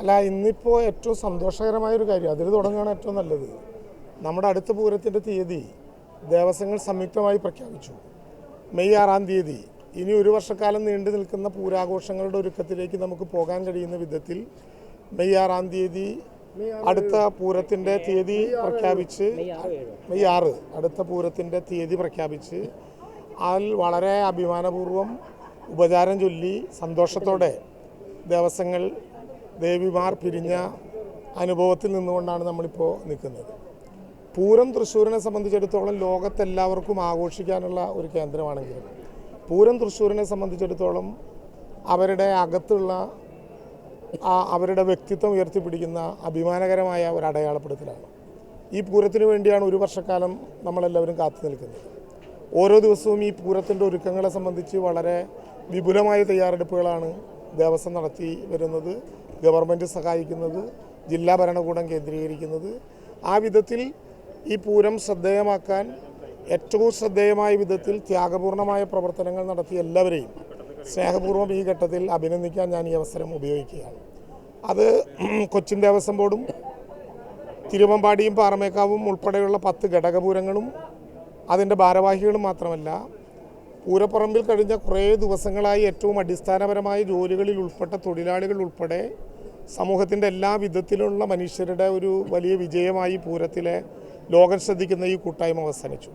അല്ല ഇന്നിപ്പോൾ ഏറ്റവും സന്തോഷകരമായ ഒരു കാര്യം അതിൽ തുടങ്ങുകയാണ് ഏറ്റവും നല്ലത്. നമ്മുടെ അടുത്ത പൂരത്തിന്റെ തീയതി ദേവസ്വങ്ങൾ സംയുക്തമായി പ്രഖ്യാപിച്ചു. മെയ് ആറാം തീയതി. ഇനി ഒരു വർഷക്കാലം നീണ്ടു നിൽക്കുന്ന പൂരാഘോഷങ്ങളുടെ ഒരുക്കത്തിലേക്ക് നമുക്ക് പോകാൻ കഴിയുന്ന വിധത്തിൽ മെയ് ആറാം തീയതി അടുത്ത പൂരത്തിന്റെ തീയതി പ്രഖ്യാപിച്ച് മെയ് ആറ് അടുത്ത പൂരത്തിന്റെ തീയതി പ്രഖ്യാപിച്ച് അതിൽ വളരെ അഭിമാനപൂർവം ഉപചാരം ചൊല്ലി സന്തോഷത്തോടെ ദേവസ്വങ്ങൾ ദേവിമാർ പിരിഞ്ഞ അനുഭവത്തിൽ നിന്നുകൊണ്ടാണ് നമ്മളിപ്പോൾ നിൽക്കുന്നത്. പൂരം തൃശ്ശൂരിനെ സംബന്ധിച്ചിടത്തോളം ലോകത്തെല്ലാവർക്കും ആഘോഷിക്കാനുള്ള ഒരു കേന്ദ്രമാണെങ്കിലും പൂരം തൃശ്ശൂരിനെ സംബന്ധിച്ചിടത്തോളം അവരുടെ അകത്തുള്ള അവരുടെ വ്യക്തിത്വം ഉയർത്തിപ്പിടിക്കുന്ന അഭിമാനകരമായ ഒരു അടയാളപ്പെടുത്തലാണ്. ഈ പൂരത്തിന് വേണ്ടിയാണ് ഒരു വർഷക്കാലം നമ്മളെല്ലാവരും കാത്തു നിൽക്കുന്നത്. ഓരോ ദിവസവും ഈ പൂരത്തിന്റെ ഒരുക്കങ്ങളെ സംബന്ധിച്ച് വളരെ വിപുലമായ തയ്യാറെടുപ്പുകളാണ് ദേവസ്വം നടത്തി വരുന്നത്. ഗവൺമെന്റ് സഹായിക്കുന്നത് ജില്ലാ ഭരണകൂടം കേന്ദ്രീകരിക്കുന്നത്. ആ വിധത്തിൽ ഈ പൂരം ശ്രദ്ധേയമാക്കാൻ ഏറ്റവും ശ്രദ്ധേയമായ വിധത്തിൽ ത്യാഗപൂർണമായ പ്രവർത്തനങ്ങൾ നടത്തിയ എല്ലാവരെയും സ്നേഹപൂർവം ഈ ഘട്ടത്തിൽ അഭിനന്ദിക്കാൻ ഞാൻ ഈ അവസരം ഉപയോഗിക്കുകയാണ്. അത് കൊച്ചിൻ ദേവസ്വം ബോർഡും തിരുവമ്പാടിയും പാറമേക്കാവും ഉൾപ്പെടെയുള്ള പത്ത് ഘടകപൂരങ്ങളും അതിന്റെ ഭാരവാഹികളും മാത്രമല്ല പൂരപ്പറമ്പിൽ കഴിഞ്ഞ കുറേ ദിവസങ്ങളായി ഏറ്റവും അടിസ്ഥാനപരമായ ജോലികളിൽ ഉൾപ്പെട്ട തൊഴിലാളികൾ ഉൾപ്പെടെ സമൂഹത്തിന്റെ എല്ലാ വിധത്തിലുള്ള മനുഷ്യരുടെ ഒരു വലിയ വിജയമായി പൂരത്തിലെ ലോകം ശ്രദ്ധിക്കുന്ന ഈ കൂട്ടായ്മ അവസാനിച്ചു.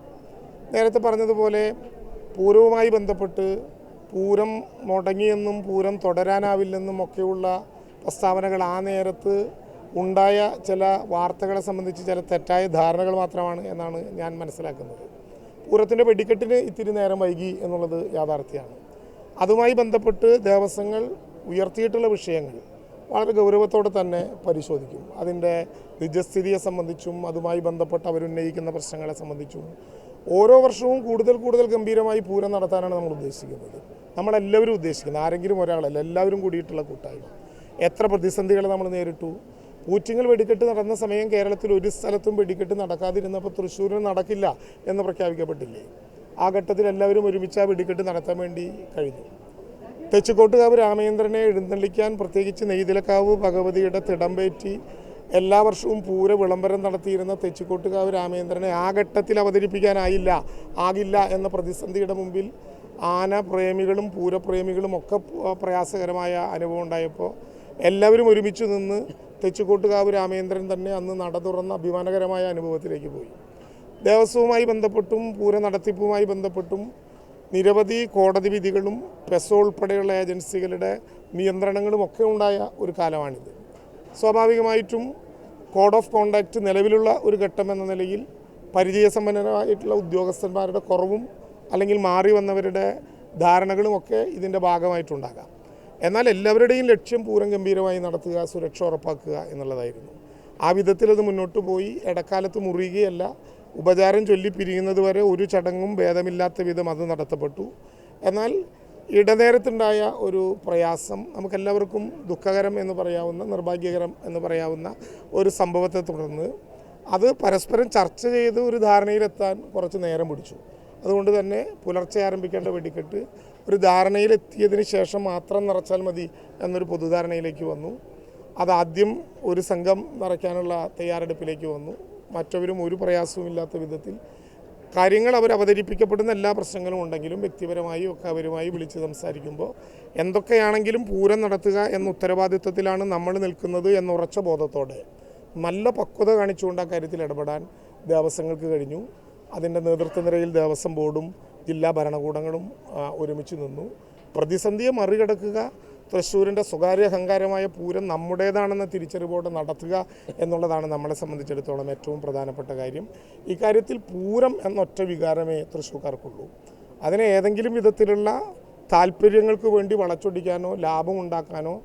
നേരത്തെ പറഞ്ഞതുപോലെ പൂരവുമായി ബന്ധപ്പെട്ട് പൂരം മുടങ്ങിയെന്നും പൂരം തുടരാനാവില്ലെന്നും ഒക്കെയുള്ള പ്രസ്താവനകൾ ആ നേരത്ത് ഉണ്ടായ ചില വാർത്തകളെ സംബന്ധിച്ച് ചില തെറ്റായ ധാരണകൾ മാത്രമാണ് എന്നാണ് ഞാൻ മനസ്സിലാക്കുന്നത്. പൂരത്തിന്റെ വെടിക്കെട്ടിന് ഇത്തിരി നേരം വൈകി എന്നുള്ളത് യാഥാർത്ഥ്യമാണ്. അതുമായി ബന്ധപ്പെട്ട് ദേവസ്വങ്ങൾ ഉയർത്തിയിട്ടുള്ള വിഷയങ്ങൾ വളരെ ഗൗരവത്തോടെ തന്നെ പരിശോധിക്കും. അതിന്റെ നിജസ്ഥിതിയെ സംബന്ധിച്ചും അതുമായി ബന്ധപ്പെട്ട് അവരുന്നയിക്കുന്ന പ്രശ്നങ്ങളെ സംബന്ധിച്ചും ഓരോ വർഷവും കൂടുതൽ കൂടുതൽ ഗംഭീരമായി പൂരം നടത്താനാണ് നമ്മൾ ഉദ്ദേശിക്കുന്നത്. നമ്മളെല്ലാവരും ഉദ്ദേശിക്കുന്നത്. ആരെങ്കിലും ഒരാളല്ല എല്ലാവരും കൂടിയിട്ടുള്ള കൂട്ടായ്മ. എത്ര പ്രതിസന്ധികൾ നമ്മൾ നേരിട്ടു പൂറ്റിങ്ങൽ വെടിക്കെട്ട് നടന്ന സമയം കേരളത്തിൽ ഒരു സ്ഥലത്തും വെടിക്കെട്ട് നടക്കാതിരുന്നപ്പോൾ തൃശ്ശൂരിൽ നടക്കില്ല എന്ന് പ്രഖ്യാപിക്കപ്പെട്ടില്ലേ? ആ ഘട്ടത്തിൽ എല്ലാവരും ഒരുമിച്ച് ആ വെടിക്കെട്ട് നടത്താൻ വേണ്ടി കഴിഞ്ഞു. തെച്ചിക്കോട്ടുകാവ് രാമചന്ദ്രനെ എഴുന്നള്ളിക്കാൻ പ്രത്യേകിച്ച് നെയ്തിലക്കാവ് ഭഗവതിയുടെ തിടമ്പേറ്റി എല്ലാ വർഷവും പൂര വിളംബരം നടത്തിയിരുന്ന തെച്ചിക്കോട്ടുകാവ് രാമചന്ദ്രനെ ആ ഘട്ടത്തിൽ അവതരിപ്പിക്കാനായില്ല ആകില്ല എന്ന പ്രതിസന്ധിയുടെ മുമ്പിൽ ആന പ്രേമികളും പൂരപ്രേമികളും ഒക്കെ പ്രയാസകരമായ അനുഭവം ഉണ്ടായപ്പോൾ എല്ലാവരും ഒരുമിച്ച് നിന്ന് തെച്ചിക്കോട്ടുകാവ് രാമേന്ദ്രൻ തന്നെ അന്ന് നട തുറന്ന അഭിമാനകരമായ അനുഭവത്തിലേക്ക് പോയി. ദേവസ്വവുമായി ബന്ധപ്പെട്ടും പൂര നടത്തിപ്പുമായി ബന്ധപ്പെട്ടും നിരവധി കോടതി വിധികളും പെസോ ഉൾപ്പെടെയുള്ള ഏജൻസികളുടെ നിയന്ത്രണങ്ങളും ഒക്കെ ഉണ്ടായ ഒരു കാലമാണിത്. സ്വാഭാവികമായിട്ടും കോഡ് ഓഫ് കോണ്ടാക്റ്റ് നിലവിലുള്ള ഒരു ഘട്ടം എന്ന നിലയിൽ പരിചയസമ്പന്നരായിട്ടുള്ള ഉദ്യോഗസ്ഥന്മാരുടെ കുറവും അല്ലെങ്കിൽ മാറി വന്നവരുടെ ധാരണകളും ഒക്കെ ഇതിന്റെ ഭാഗമായിട്ടുണ്ടാകാം. എന്നാൽ എല്ലാവരുടെയും ലക്ഷ്യം പൂരം ഗംഭീരമായി നടത്തുക സുരക്ഷ ഉറപ്പാക്കുക എന്നുള്ളതായിരുന്നു. ആ വിധത്തിൽ അത് മുന്നോട്ട് പോയി. ഇടക്കാലത്ത് മുറിയുകയല്ല ഉപചാരം ചൊല്ലി പിരിയുന്നത് വരെ ഒരു ചടങ്ങും ഭേദമില്ലാത്ത വിധം അത് നടത്തപ്പെട്ടു. എന്നാൽ ഇടനേരത്തുണ്ടായ ഒരു പ്രയാസം നമുക്കെല്ലാവർക്കും ദുഃഖകരം എന്ന് പറയാവുന്ന നിർഭാഗ്യകരം എന്ന് പറയാവുന്ന ഒരു സംഭവത്തെ തുടർന്ന് അത് പരസ്പരം ചർച്ച ചെയ്ത് ഒരു ധാരണയിലെത്താൻ കുറച്ച് നേരം പിടിച്ചു. അതുകൊണ്ട് തന്നെ പുലർച്ചെ ആരംഭിക്കേണ്ട വെടിക്കെട്ട് ഒരു ധാരണയിലെത്തിയതിന് ശേഷം മാത്രം നിറച്ചാൽ മതി എന്നൊരു പൊതുധാരണയിലേക്ക് വന്നു. അതാദ്യം ഒരു സംഘം നിറയ്ക്കാനുള്ള തയ്യാറെടുപ്പിലേക്ക് വന്നു. മറ്റവരും ഒരു പ്രയാസവും ഇല്ലാത്ത വിധത്തിൽ കാര്യങ്ങൾ അവർ അവതരിപ്പിക്കപ്പെടുന്ന എല്ലാ പ്രശ്നങ്ങളും ഉണ്ടെങ്കിലും വ്യക്തിപരമായി ഒക്കെ അവരുമായി വിളിച്ച് സംസാരിക്കുമ്പോൾ എന്തൊക്കെയാണെങ്കിലും പൂരം നടത്തുക എന്ന ഉത്തരവാദിത്വത്തിലാണ് നമ്മൾ നിൽക്കുന്നത് എന്ന ഉറച്ച ബോധത്തോടെ നല്ല പക്വത കാണിച്ചുകൊണ്ട് ആ കാര്യത്തിൽ ഇടപെടാൻ ദേവസ്വങ്ങൾക്ക് കഴിഞ്ഞു. അതിന്റെ നേതൃത്വ നിരയിൽ ദേവസ്വം ബോർഡും ജില്ലാ ഭരണകൂടങ്ങളും ഒരുമിച്ച് നിന്നു. പ്രതിസന്ധിയെ മറികടക്കുക തൃശ്ശൂരിന്റെ സ്വകാര്യ അഹങ്കാരമായ പൂരം നമ്മുടേതാണെന്ന തിരിച്ചറിവോടെ നടത്തുക എന്നുള്ളതാണ് നമ്മളെ സംബന്ധിച്ചിടത്തോളം ഏറ്റവും പ്രധാനപ്പെട്ട കാര്യം. ഇക്കാര്യത്തിൽ പൂരം എന്നൊറ്റ വികാരമേ തൃശ്ശൂർക്കാർക്കുള്ളൂ. അതിനെ ഏതെങ്കിലും വിധത്തിലുള്ള താല്പര്യങ്ങൾക്ക് വേണ്ടി വളച്ചൊടിക്കാനോ ലാഭം ഉണ്ടാക്കാനോ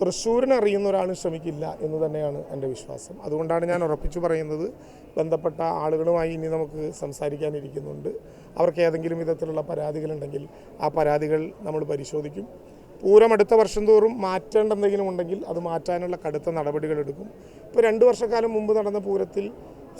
തൃശ്ശൂരിനെ അറിയുന്ന ഒരാളും ശ്രമിക്കില്ല എന്ന് തന്നെയാണ് എന്റെ വിശ്വാസം. അതുകൊണ്ടാണ് ഞാൻ ഉറപ്പിച്ചു പറയുന്നത് ബന്ധപ്പെട്ട ആളുകളുമായി ഇനി നമുക്ക് സംസാരിക്കാനിരിക്കുന്നുണ്ട്. അവർക്ക് ഏതെങ്കിലും വിധത്തിലുള്ള പരാതികളുണ്ടെങ്കിൽ ആ പരാതികൾ നമ്മൾ പരിശോധിക്കും. പൂരം അടുത്ത വർഷം തോറും മാറ്റേണ്ട എന്തെങ്കിലും ഉണ്ടെങ്കിൽ അത് മാറ്റാനുള്ള കടുത്ത നടപടികൾ എടുക്കും. ഇപ്പോൾ രണ്ട് വർഷക്കാലം മുമ്പ് നടന്ന പൂരത്തിൽ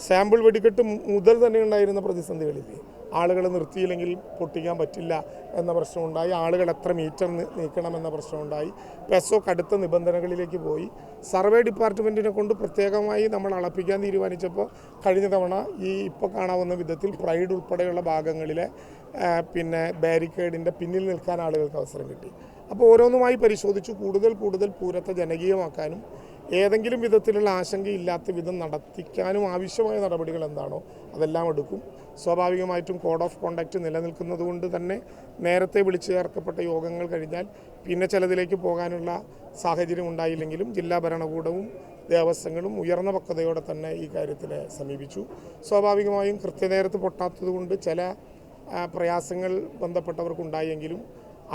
സാമ്പിൾ വെടിക്കെട്ട് മുതൽ തന്നെ ഉണ്ടായിരുന്ന പ്രതിസന്ധികളില്ലേ ആളുകൾ നിർത്തിയില്ലെങ്കിൽ പൊട്ടിക്കാൻ പറ്റില്ല എന്ന പ്രശ്നമുണ്ടായി. ആളുകൾ എത്ര മീറ്റർ നീക്കണം എന്ന പ്രശ്നമുണ്ടായി. പെസോ കടുത്ത നിബന്ധനകളിലേക്ക് പോയി. സർവേ ഡിപ്പാർട്ട്മെന്റിനെ കൊണ്ട് പ്രത്യേകമായി നമ്മൾ അളപ്പിക്കാൻ തീരുമാനിച്ചപ്പോൾ കഴിഞ്ഞ തവണ ഈ ഇപ്പോൾ കാണാവുന്ന വിധത്തിൽ പ്രൈഡ് ഉൾപ്പെടെയുള്ള ഭാഗങ്ങളിലെ പിന്നെ ബാരിക്കേഡിന്റെ പിന്നിൽ നിൽക്കാൻ ആളുകൾക്ക് അവസരം കിട്ടി. അപ്പോൾ ഓരോന്നുമായി പരിശോധിച്ച് കൂടുതൽ കൂടുതൽ പൂരത്തെ ജനകീയമാക്കാനും ഏതെങ്കിലും വിധത്തിലുള്ള ആശങ്കയില്ലാത്ത വിധം നടത്തിക്കാനും ആവശ്യമായ നടപടികൾ എന്താണോ അതെല്ലാം എടുക്കും. സ്വാഭാവികമായിട്ടും കോഡ് ഓഫ് കോണ്ടാക്റ്റ് നിലനിൽക്കുന്നത് കൊണ്ട് തന്നെ നേരത്തെ വിളിച്ചു ചേർക്കപ്പെട്ട യോഗങ്ങൾ കഴിഞ്ഞാൽ പിന്നെ ചിലതിലേക്ക് പോകാനുള്ള സാഹചര്യം ഉണ്ടായില്ലെങ്കിലും ജില്ലാ ഭരണകൂടവും ദേവസ്വങ്ങളും ഉയർന്ന പക്വതയോടെ തന്നെ ഈ കാര്യത്തിനെ സമീപിച്ചു. സ്വാഭാവികമായും കൃത്യനേരത്ത് പൊട്ടാത്തതുകൊണ്ട് ചില പ്രയാസങ്ങൾ ബന്ധപ്പെട്ടവർക്കുണ്ടായെങ്കിലും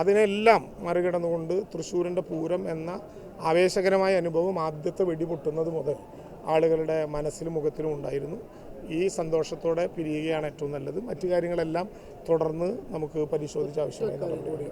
അതിനെല്ലാം മറികടന്നുകൊണ്ട് തൃശ്ശൂരിന്റെ പൂരം എന്ന ആവേശകരമായ അനുഭവം ആദ്യത്തെ വെടിപൊട്ടുന്നത് മുതൽ ആളുകളുടെ മനസ്സിലും മുഖത്തിലും ഉണ്ടായിരുന്നു. ഈ സന്തോഷത്തോടെ പിരിയുകയാണ് ഏറ്റവും നല്ലത്. മറ്റു കാര്യങ്ങളെല്ലാം തുടർന്ന് നമുക്ക് പരിശോധിച്ച് ആവശ്യമായ നടപടി